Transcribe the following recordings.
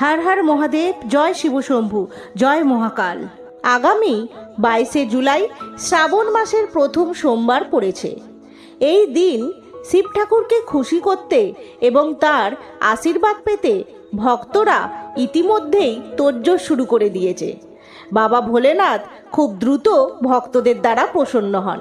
হর হর মহাদেব, জয় শিবশম্ভু জয় মহাকাল। আগামী বাইশে জুলাই শ্রাবণ মাসের প্রথম সোমবার পড়েছে। এই দিন শিব ঠাকুরকে খুশি করতে এবং তার আশীর্বাদ পেতে ভক্তরা ইতিমধ্যেই তোড়জোড় শুরু করে দিয়েছে। বাবা ভোলেনাথ খুব দ্রুত ভক্তদের দ্বারা প্রসন্ন হন।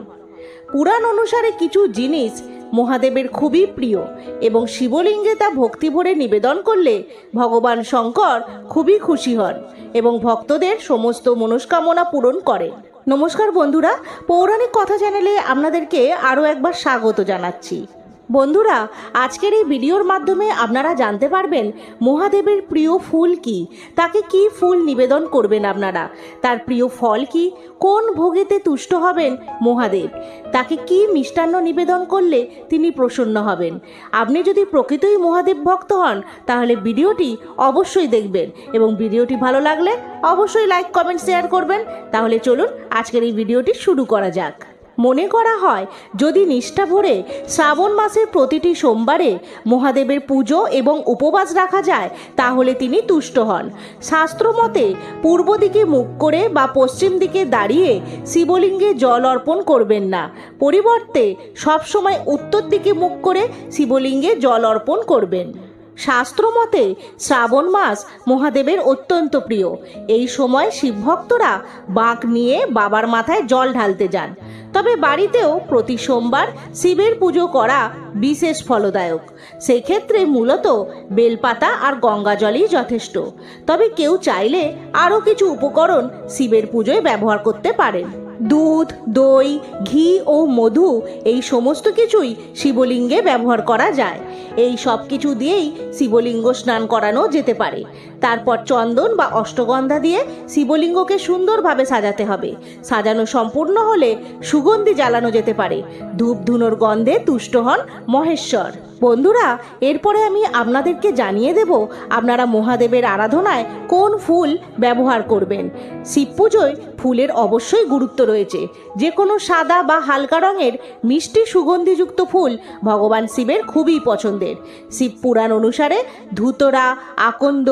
পুরাণ অনুসারে কিছু জিনিস মহাদেবের খুবই প্রিয় এবং শিবলিঙ্গে তা ভক্তি ভরে নিবেদন করলে ভগবান শঙ্কর খুবই খুশি হন এবং ভক্তদের সমস্ত মনস্কামনা পূরণ করেন নমস্কার বন্ধুরা, পৌরাণিক কথা চ্যানেলে আপনাদেরকে আরও একবার স্বাগত জানাচ্ছি। বন্ধুরা, আজকের এই ভিডিওর মাধ্যমে আপনারা জানতে পারবেন মহাদেবের প্রিয় ফুল কি, তাকে কি ফুল নিবেদন করবেন আপনারা, তার প্রিয় ফল কি, কোন ভোগেতে তুষ্ট হবেন মহাদেব, তাকে কি মিষ্টান্ন নিবেদন করলে তিনি প্রসন্ন হবেন। আপনি যদি প্রকৃতই মহাদেব ভক্ত হন, তাহলে ভিডিওটি অবশ্যই দেখবেন এবং ভিডিওটি ভালো লাগলে অবশ্যই লাইক, কমেন্ট, শেয়ার করবেন। তাহলে চলুন আজকের এই ভিডিওটি শুরু করা যাক। মনে করা হয়, যদি নিষ্ঠা ভরে শ্রাবণ মাসের প্রতিটি সোমবারে মহাদেবের পুজো এবং উপবাস রাখা যায়, তাহলে তিনি তুষ্ট হন। শাস্ত্রমতে, পূর্ব দিকে মুখ করে বা পশ্চিম দিকে দাঁড়িয়ে শিবলিঙ্গে জল অর্পণ করবেন না। পরিবর্তে, সবসময় উত্তর দিকে মুখ করে শিবলিঙ্গে জল অর্পণ করবেন। শাস্ত্রমতে শ্রাবণ মাস মহাদেবের অত্যন্ত প্রিয়। এই সময় শিবভক্তরা বাঁক নিয়ে বাবার মাথায় জল ঢালতে যান। তবে বাড়িতেও প্রতি সোমবার শিবের পুজো করা বিশেষ ফলদায়ক। সেই ক্ষেত্রে মূলত বেলপাতা আর গঙ্গা জলই যথেষ্ট। তবে কেউ চাইলে আরও কিছু উপকরণ শিবের পুজোয় ব্যবহার করতে পারেন। দুধ, দই, ঘি ও মধু, এই সমস্ত কিছুই শিবলিঙ্গে ব্যবহার করা যায়। এই সব কিছু দিয়েই শিবলিঙ্গ স্নান করানো যেতে পারে। তারপর চন্দন বা অষ্টগন্ধা দিয়ে শিবলিঙ্গকে সুন্দরভাবে সাজাতে হবে। সাজানো সম্পূর্ণ হলে সুগন্ধি জ্বালানো যেতে পারে। ধূপ ধুনোর গন্ধে তুষ্ট হন মহেশ্বর। বন্ধুরা, এরপরে আমি আপনাদেরকে জানিয়ে দেব আপনারা মহাদেবের আরাধনায় কোন ফুল ব্যবহার করবেন। শিব পুজোয় ফুলের অবশ্যই গুরুত্ব রয়েছে। যে কোনো সাদা বা হালকা রঙের মিষ্টি সুগন্ধিযুক্ত ফুল ভগবান শিবের খুবই পছন্দের। শিব পুরাণ অনুসারে ধুতরা, আকন্দ,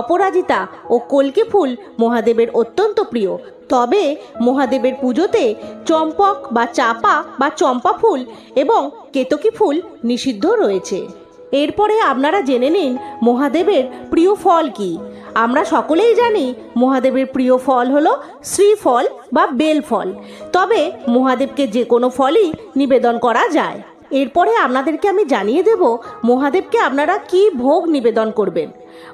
অপরাজিতা ও কলকে ফুল মহাদেবের অত্যন্ত প্রিয়। তবে মহাদেবের পুজোতে চম্পক বা চাপা বা চম্পা ফুল এবং কেতকী ফুল নিষিদ্ধ রয়েছে। এরপরে আপনারা জেনে নিন মহাদেবের প্রিয় ফল কি। আমরা সকলেই জানি মহাদেবের প্রিয় ফল হলো শ্রীফল বা বেল ফল তবে মহাদেবকে যে কোনো ফলই নিবেদন করা যায়। এরপরে আপনাদেরকে আমি জানিয়ে দেব মহাদেবকে আপনারা কি ভোগ নিবেদন করবেন।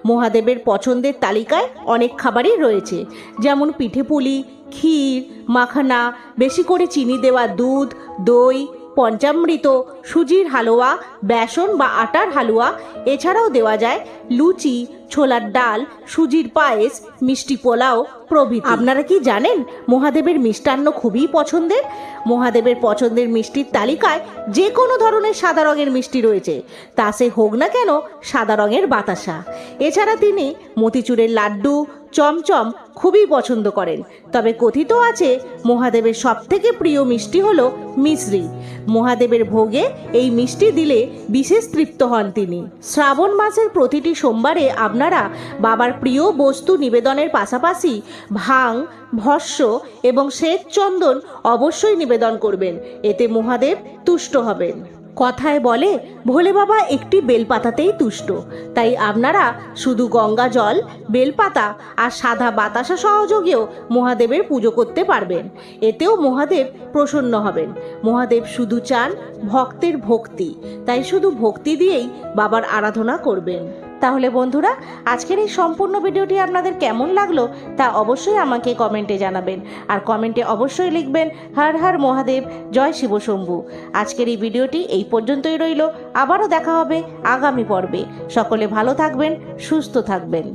মহাদেবের পছন্দের তালিকায় অনেক খাবারই রয়েছে। যেমন পিঠেপুলি, ক্ষীর, মাখানা, বেশি করে চিনি দেওয়া দুধ, দই পঞ্চামৃত, সুজির হালুয়া, বেসন বা আটার হালুয়া। এছাড়াও দেওয়া যায় লুচি, ছোলার ডাল, সুজির পায়েস, মিষ্টি পোলাও প্রভৃতি। আপনারা কি জানেন মহাদেবের মিষ্টান্ন খুবই পছন্দের? মহাদেবের পছন্দের মিষ্টির তালিকায় যে কোনো ধরনের সাদা রঙের মিষ্টি রয়েছে। তা সে হোক না কেন সাদা রঙের বাতাসা। এছাড়া তিনি মতিচুরের লাড্ডু চমচম খুবই পছন্দ করেন। তবে কথিত আছে, মহাদেবের সবথেকে প্রিয় মিষ্টি হলো মিশ্রি। মহাদেবের ভোগে এই মিষ্টি দিলে বিশেষ তৃপ্ত হন তিনি। শ্রাবণ মাসের প্রতিটি সোমবারে আপনারা বাবার প্রিয় বস্তু নিবেদনের পাশাপাশি ভাং, ভস্য এবং শ্বেত চন্দন অবশ্যই নিবেদন করবেন। এতে মহাদেব তুষ্ট হবেন। কথায় বলে, ভোলে বাবা, একটি বেলপাতাতেই তুষ্ট। তাই আপনারা শুধু গঙ্গা জল, বেলপাতা আর সাদা বাতাসা সহযোগেও মহাদেবের পুজো করতে পারবেন। এতেও মহাদেব প্রসন্ন হবেন। মহাদেব শুধু চান ভক্তের ভক্তি। তাই শুধু ভক্তি দিয়েই বাবার আরাধনা করবেন। তাহলে বন্ধুরা, আজকের এই সম্পূর্ণ ভিডিওটি আপনাদের কেমন লাগল তা অবশ্যই আমাকে কমেন্টে জানাবেন। আর কমেন্টে অবশ্যই লিখবেন, হর হর মহাদেব, জয় শিব শম্ভু। আজকের এই ভিডিওটি এই পর্যন্তই রইল। আবারও দেখা হবে আগামী পর্বে। সকলে ভালো থাকবেন, সুস্থ থাকবেন।